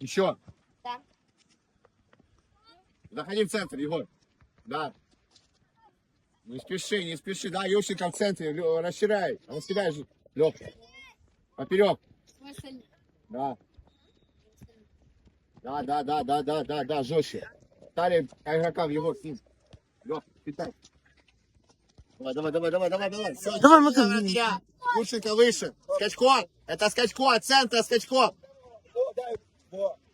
Еще. Да. Заходи в центр, Егор. Да. Не спеши, не спеши. Да, Ющенко в центре. Лё- Расширяй. Расширяй же. Лёха. Поперек. Да. Да, да, да, да, да, да, да, жестче. Стали игрокам Егор с ним. Лёх, питай. Давай, давай, давай, давай, давай, давай. Всё, Давай, я. Ющенко выше. Скачко. Это скачко от центра скачко.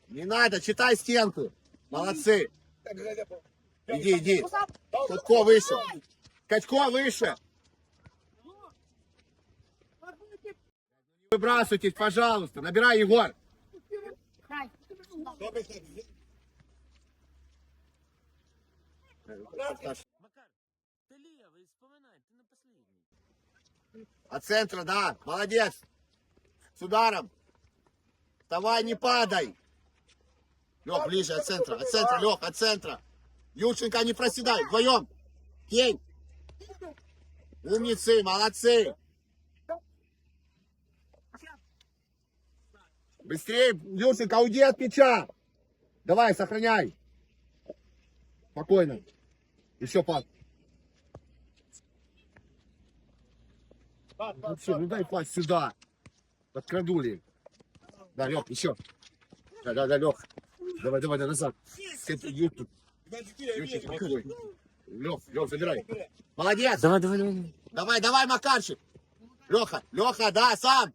Не надо, читай стенку. Молодцы. Иди, иди. Скачко выше. Скачко выше. Выбрасывайтесь, пожалуйста. Набирай, Егор. Макар. От центра, да. Молодец. С ударом. Вставай, не падай. Лех, ближе от центра. От центра, Лех, от центра. Ющенко, не проседай. Вдвоем. Тень. Умницы, молодцы. Быстрее, Ющенко, уйди от мяча. Давай, сохраняй. Спокойно. Еще пас. Вообще, ну дай пасть сюда. Подкрадули. Да, Лех, еще. Да, да, да, Лех. Давай, давай, да, назад. Ютуб. Лех, Лех, забирай. Молодец. Давай, давай, давай. Давай, давай, Макарчик. Леха, Леха, да, сам.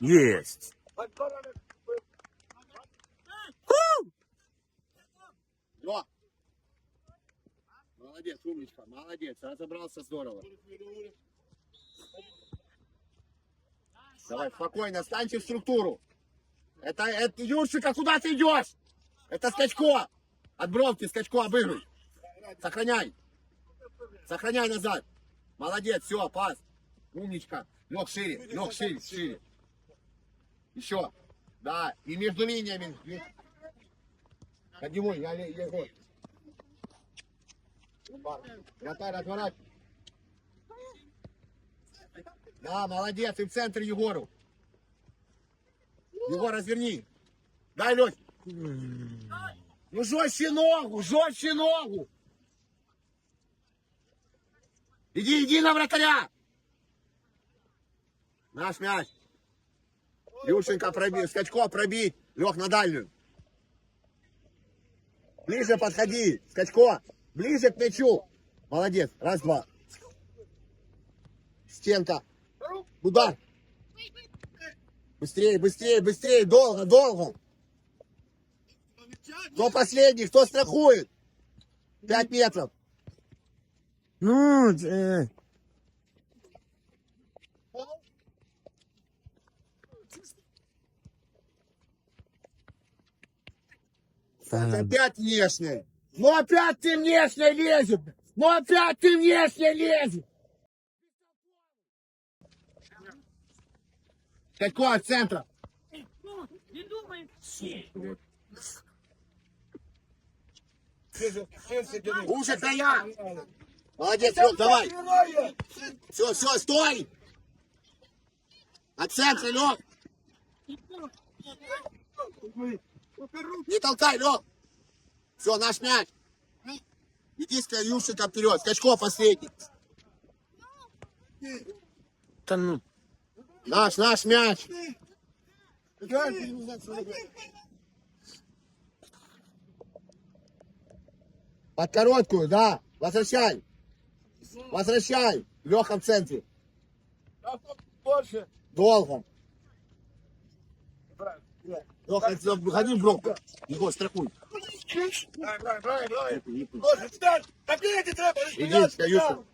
Єсть. Лех. Молодец, умничка, молодец. Разобрался здорово. Давай, спокойно, станьте в структуру. Это, это, Юрчика, куда ты идешь? Это скачко. От бровки скачко обыгрывай. Сохраняй. Сохраняй назад. Молодец, все, пас. Умничка. Лег шире, лег шире, шире. Еще. Да, и между линиями. Поднимай, я, я, я, я. Вратарь, отворачивай. Да, молодец, и в центр Егору. Егор, разверни. Дай, Лёсь. Ну, жестче ногу, жестче ногу. Иди, иди на вратаря. Наш мяч. Юшенька пробить, Скачко пробить. Лег на дальнюю. Ближе подходи. Скачко. Ближе к мячу. Молодец. Раз, два. Стенка. Удар. Быстрее, быстрее, быстрее. Долго, долго. Кто последний? Кто страхует? Пять метров. Ну, е, та, Опять внешний. Ну опять ты внешний лезет. Ну опять ты внешний лезет. Какой от центра? Уже края. Молодец, Лёх, давай. Все, все, стой. От центра, Лёх. Не толкай, Лёх. Все, наш мяч. Иди с Ющенко вперед. Скачко последний. та ну. Наш, наш мяч. Под короткую, да. Возвращай. Возвращай. Леха в центре. Долго. Леха, выходи в бровку. Его страхуй. Иди, Ющенко.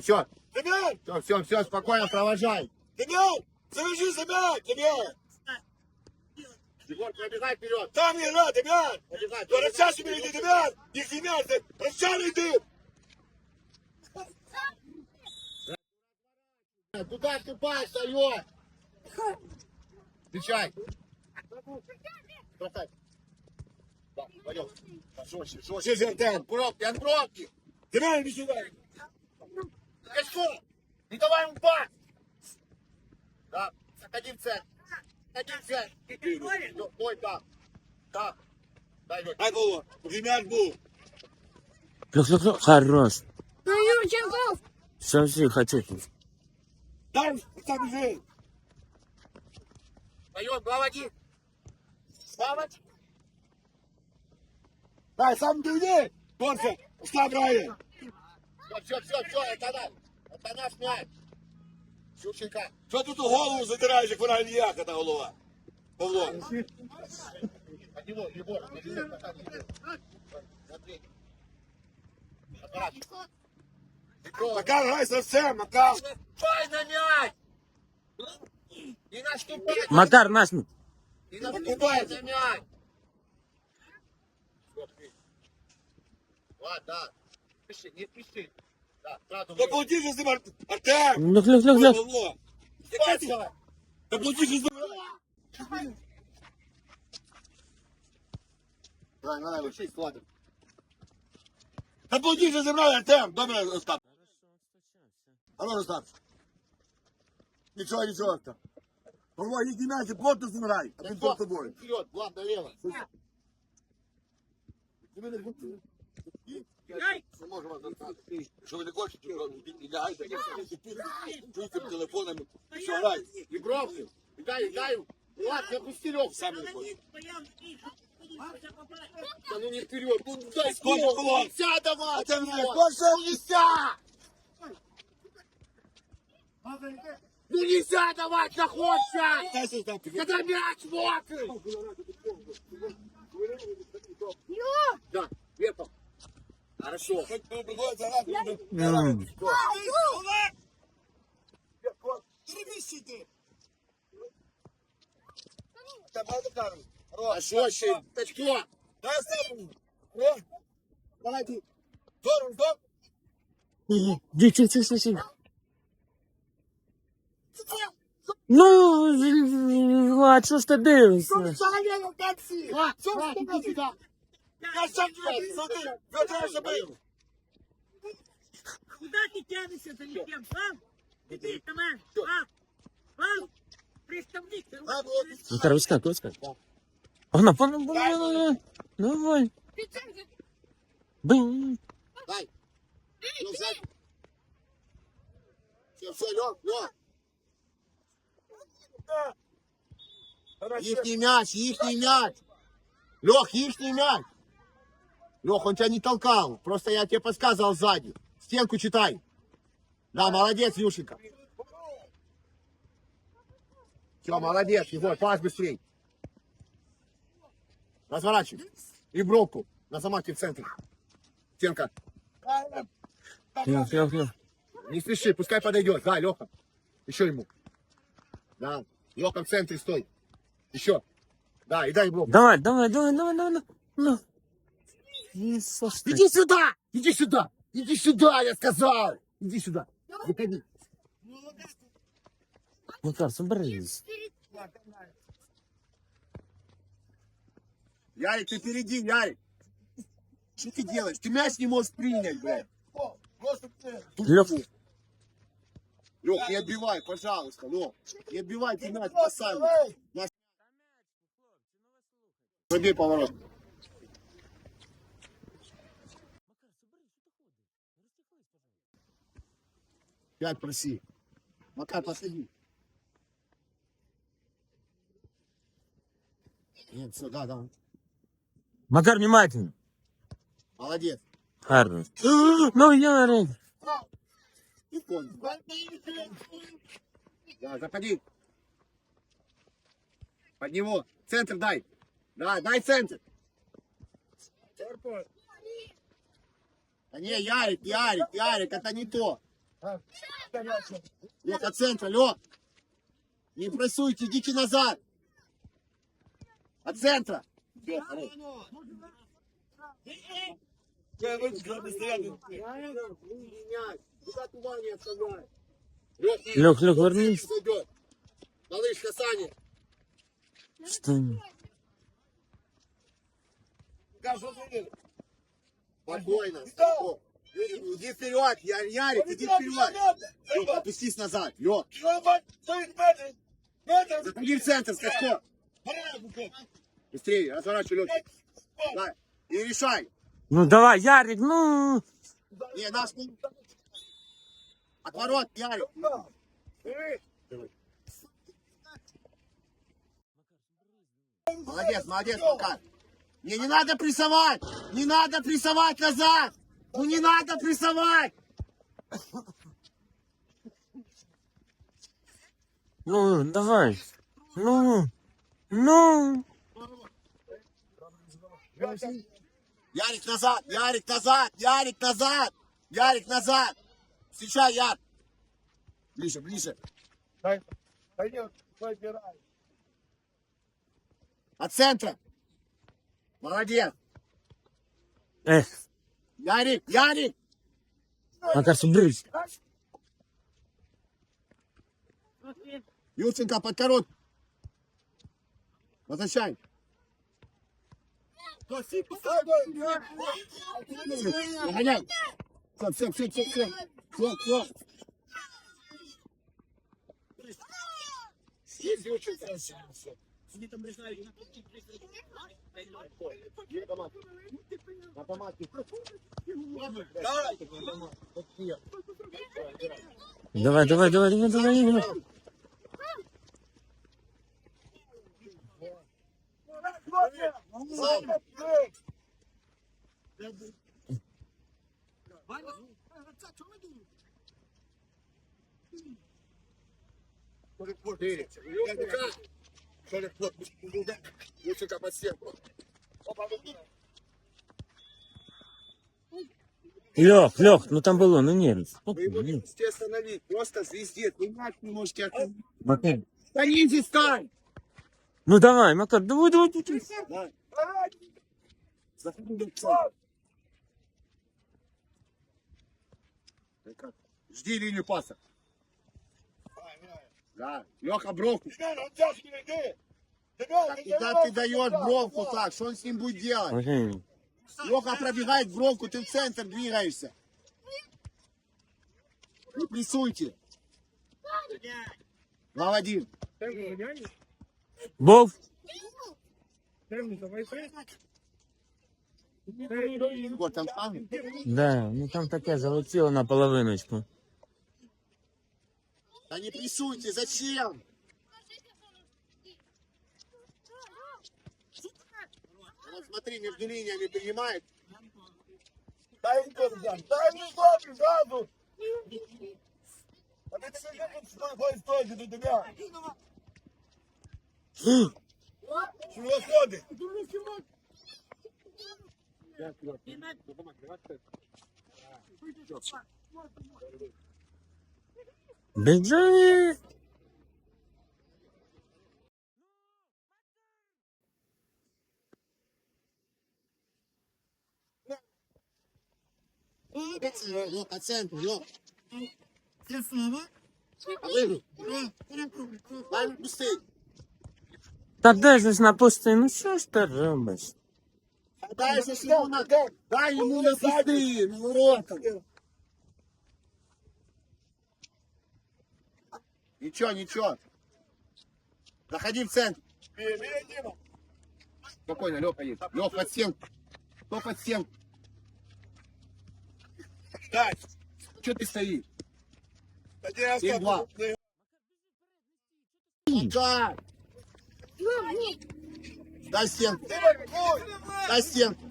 Все, все. Все, все, все, спокойно провожай. Дем'ян, завяжи себе, Дем'ян! Егор, пробегай вперед. Там не гра, Дем'ян! Пробегай. До реча собі йди, Дем'ян! Їх зім'яти! Розчали йди! Куда ты пас, алло? Отвечай. Бросай. Да, пойдем. Жестче, жестче, Зертен. Пробки, от пробки. Дем'ян, іди сюди! Качко, не давай ему пас. Да, заходи в центр. Один взять. Ну, Ой, так. Так. Дай, Лёнь. Ай, Вова, вже м'яч був. Лех, лех, лех. Хорош. Ну, Юрченко! Все, все, хочу. Дай, там біжи. Даем, проводи. Проводи. Дай, сам дойди. Торце, став грає. Все, все, все, это наш. Мяч. Юрченко. Що ти ту голову задираєш, як вона ніяка та голова? Павло. Не. Смотри. Оборачивай. Егор, Макар, грай за все, Макар. Стой на мяч! Не наступай! Макар, наш. Не наступай на мяч! Ладно. Пиши, не пиши. Да, сразу Та плати же з ним, Ар- Артем. Лех, лех, лех, лех. Павло. Спасибо. Та плати же з ним. Давай, давай, учись, ладно. Та плати же зі мною, Артем. Добре, Остап. Алло, Остап. Нічого, нічого, Артем. Павло, їдь м'яч, плотно зіграй. А він перед тобою. Вперед, Влад, налево. Не можем отдаться. Що ви не хочете, і лягайте. Телефонами. Що, грай. И бровки. И дай, дай. Опусти Лёх. Сам не хочеш. Да ну не вперед. Ну дай Сколько было? Нельзя давать. Ты мне Вот. кошел? Нельзя. Ну нельзя давать находься. Когда мяч мокрый. Да, лепом. Хорошо. Хорошо, ще. Тачко. Дай Остапу. Рон. Давай ти. Здорово, здорово. Тихо, тихо, тихо. Ну, Влад, що ж ти дивишся? А, а, иди сюда. Тебе сади. Ведеш себе. Куда ты тянешься за ничем, а? Иди, команд, а? А? Представник, ты А, вот. Макар, выскакивай, выскакивай. Погнал, погнал, погнал. Давай. Бым. Дай. Ну. Все, все, Лёг, Лёг. Ихний мяч, ихний мяч. Лех, ихний мяч. Лех, он тебя не толкал. Просто я тебе подсказывал сзади. Стенку читай. Да, молодец, Юшенька. Все, молодец, Егор, пас быстрей. Разворачивай. И бровку. На замахе в центре. Стенка. Тихо, тихо, тихо. Не спеши, пускай подойдет. Да, Леха. Еще ему. Да. Леха в центре стой. Еще. Да, и дай бровку. Давай, давай, давай, давай, давай. Ну. Иисус ты. Иди сюда! Иди сюда! Иди сюда, я сказал! Иди сюда. Выходи. Макар, соберись. Ярик, ты впереди, Ярик. Что ты делаешь? Ты мяч не можешь принять, блядь. Лех, Лех, не отбивай, пожалуйста, Лех. Не отбивай, ты мяч. Мяч. Забей поворот. Пять проси. Макар, посади. Нет, все, да, да. Макар, внимательно. Молодец. Хорош. Ну, Ярик. И понял. Да, заходи. Под него. Центр дай. Да, дай центр. Да не, Ярик, Ярик, Ярик, это не то. Лех, от центра, Лех. Не прессуйте, идите назад. От центра. Лех, Лех, вернись. Малыш? Кажу, зайди. Спокойно. спокойно. Иди вперед, Я- Ярик, иди вперед. Лёх, опустись назад. Метрів? Заходи в центр, Скачко. Быстрее, разворачивай легкий. Давай. И решай. Ну давай, Ярик, ну. Не, наш не... Отворот, Ярик. Молодец, молодец, Макар. Не, не надо прессовать! Не надо прессовать назад! Ну не надо прессовать! Ну, давай. Ну. Ну. Ярик назад! Ярик назад! Ярик назад! Ярик назад! Встречай, Яр! Ближе, ближе. Пойдем, выбирай. От центра. Молодец. Эх, Ярик, Ярик! Макар, соберись. Юрченко под корот. Возвращай. Нагоняй. Все, все, все, все, все. Все, все. Давай, давай, давай, давай, давай. давай. Юрченко под стенку. Лех, Лех, ну там было, ну нет. Вы его не можете остановить. Просто звездец. Вы мяч не можете остановить. Макар. Да ниже стань. Ну давай, Макар, давай, давай, давай. Давай. Заходи? Жди линию паса. Да. Леха, бровку. Так, Куда ты даешь бровку так? Что он с ним будет делать? Леха пробегает бровку, ты в центр двигаешься. Не прессуйте. В один. Бов. Егор, там? Да, ну там таке залетіло на половиночку. Да не прессуйте, зачем? Вот смотри, между линиями принимает. Дай Дан, дай мне сзади, сразу. А ты тебе тут стой, стой, стой, до тебя. Чего ходит? Біжи. Лех, по центру, Лех. Выиграй. Дай быстрее. Та де ж на пустий, ну що ж ти робиш? Дай же ему на... Дай ему на быстрее, на воротах. Ничего, ничего. Заходи в центр. Спокойно, Леха есть. Лех, под стенку. Кто под стенку? Дай. Че ты стоишь? Семь, два. Дай. Дай стенку. Дай стенку.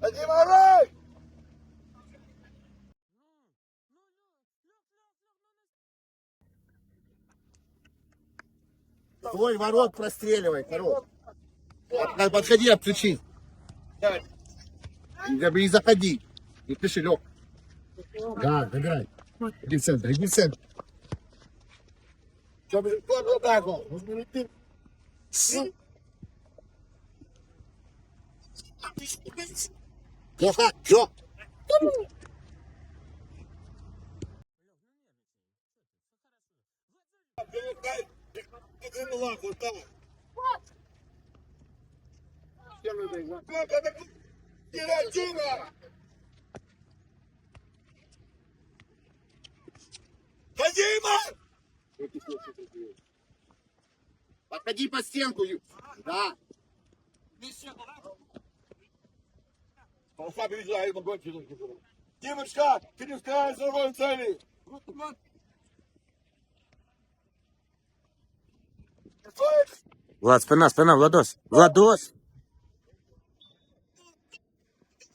Один морой! Твой ворот простреливай, ворот. Под- Подходи, обключи. Давай. Не заходи. Не пиши, Лех. Да, играй. Иди в центр, иди в центр. Что бы кто так? Леха, Лех. Ты ну ладно, вот так. Ну, когда Гератина! Вадима! Подходи под стенку. Ю- Да. Полоса переезжай, ему гонки. Димочка, ты не ускоряй взорвой цели. Влад, спина, спина, Владос. Владос.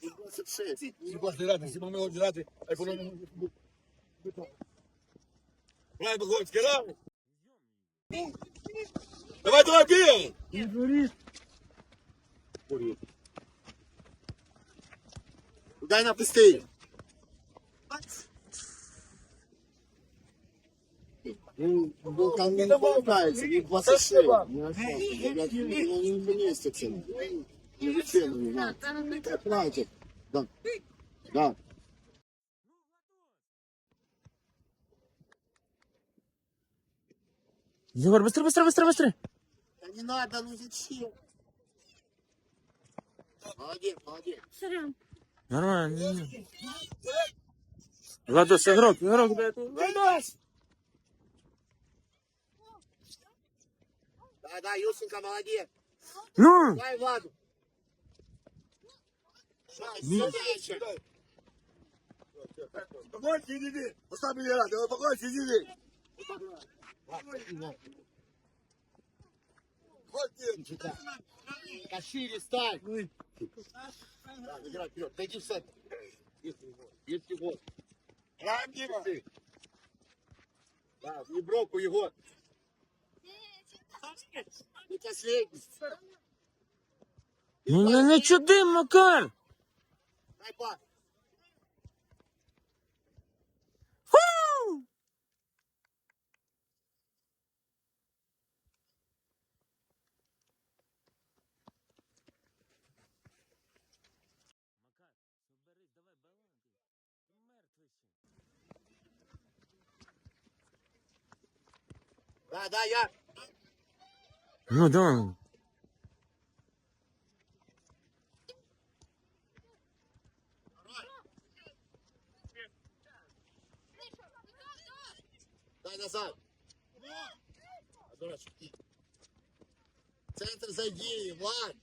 26. Ебать, рады, если бы мы его рады, экономим. Давай. Давай, бей! Дай на быстрее. Ну, там не помогается, не 26. Не нашел. Я не уместится. Не вычеркивай, да. Знаете. Да. Да. Егор, быстрее, быстрее, быстрее, быстрее. Да не надо, ну зачем? Молодец, молодец. Нормально. Владос, игрок, игрок, да, это- Владос. Да, да, Юсенька, молодец. Ну, Дай Владу. Да, сильнейший. Богонский, иди, Поставь меня рад, давай, Богонский, иди. Вот ты. Да шире стань. Да, играй вперед. Дойди в центр. Есть его. Есть его. Рам, Дима. Да, не бровку его. Не последний. Ну не, не чуди, Макар. Да, да, я. Ну да. Дай назад. Дурачок. В Центр зайди, Влад.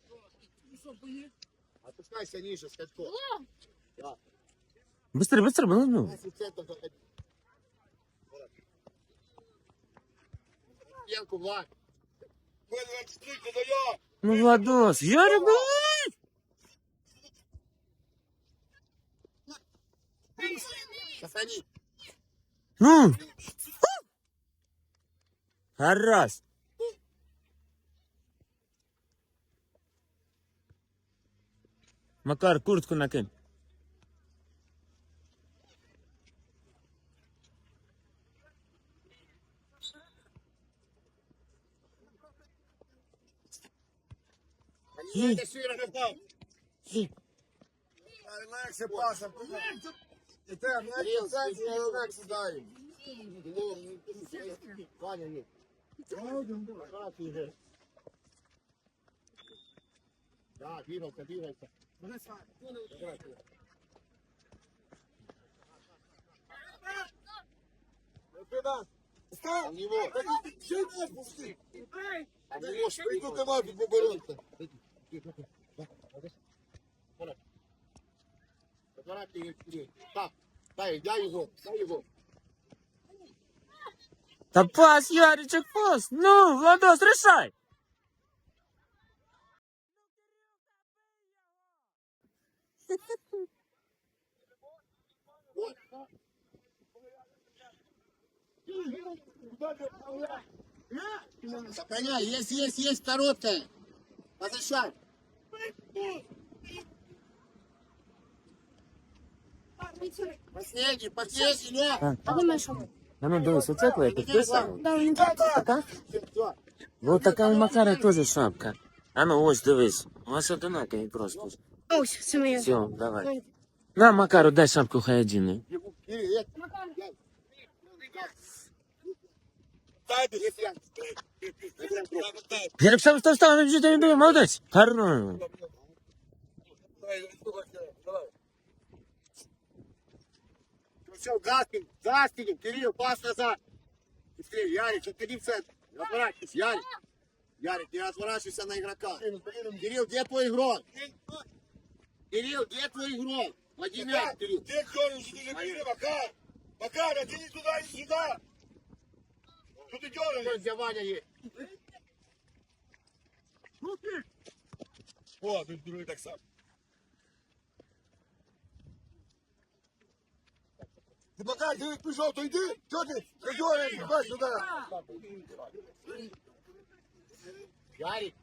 Опускайся ниже, скачко. Да. Быстрее, быстрее, ну, ну. Стенку, Влад. Вызвать стрельку, да я. Ну, Владос, давай! Сохрани. Ну! Раз. Макар, куртку накинь. Не надо сыра попал. Легше пасом. І те, не Кирилл, ты релакс дай. Ваня, нет. Аккуратнее же. Да, двигайся, двигайся. Аккуратнее. А у него, а у него Аккуратнее, вперед. Так, дай, дай его, дай его. Та пас, Яричек, пас. Ну, Владос, решай. Сохраняй, есть, есть, есть короткая. Возвращай. Последний, последний, нет. А, Думаєш, що? а ну дивись, оце твоя підписана? Да, він Така? Все, Ну така у Макара теж шапка. А ну ось дивись. У вас одинакові просто. Ось, це моє. Все, давай. На, Макару, дай шапку хай одіне. Привет. Дайте. Ярик, встав, встав, встав, не біжи, не біжи, молодець. Гарно. Ну все, Гаскин, Гаскин, Кирилл, пас назад. Быстрее, Ярик, отходи в центр. Не отворачивайся, Ярик. Ярик, не отворачивайся на игрока. Кирилл, где твой игрок? Кирилл, где твой игрок? Владимир, Кирилл. Ти хто сидиш, бери, Макар! Макар, а ти не туди, не сюди! Що ти дергаєш? Где Ваня есть? О, тут другий так само. Ти Макар, ти пішов, то йди! Що ти? Ти дергаєш, бач сюди! Ярик,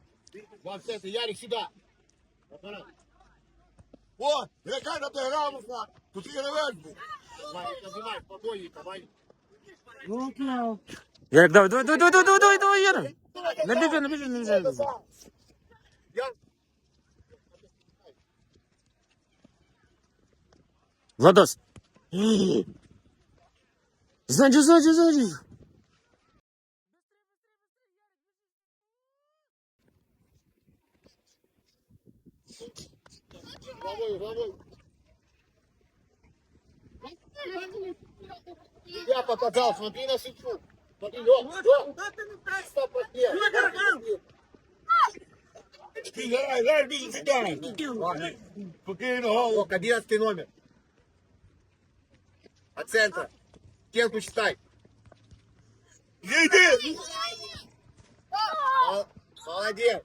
вам центр, Ярик, сюда. Аппарат. О, яка на тебе грамотна! Тут ти гравець був! Ваня, нажимай, спокойненько, Ваня. Ярик, давай, давай, давай, давай, давай, давай, давай, Ярик. Не біжи, не біжи, не біжи, не біжи. Я... Владос. Сзади, сзади, сзади. Головой, головой. Я показал, смотри на сетку. Лёг. Куда! Спокійно, голову! Лёг, 11 номер. От центра. Стенку считай. Мол- Молодец.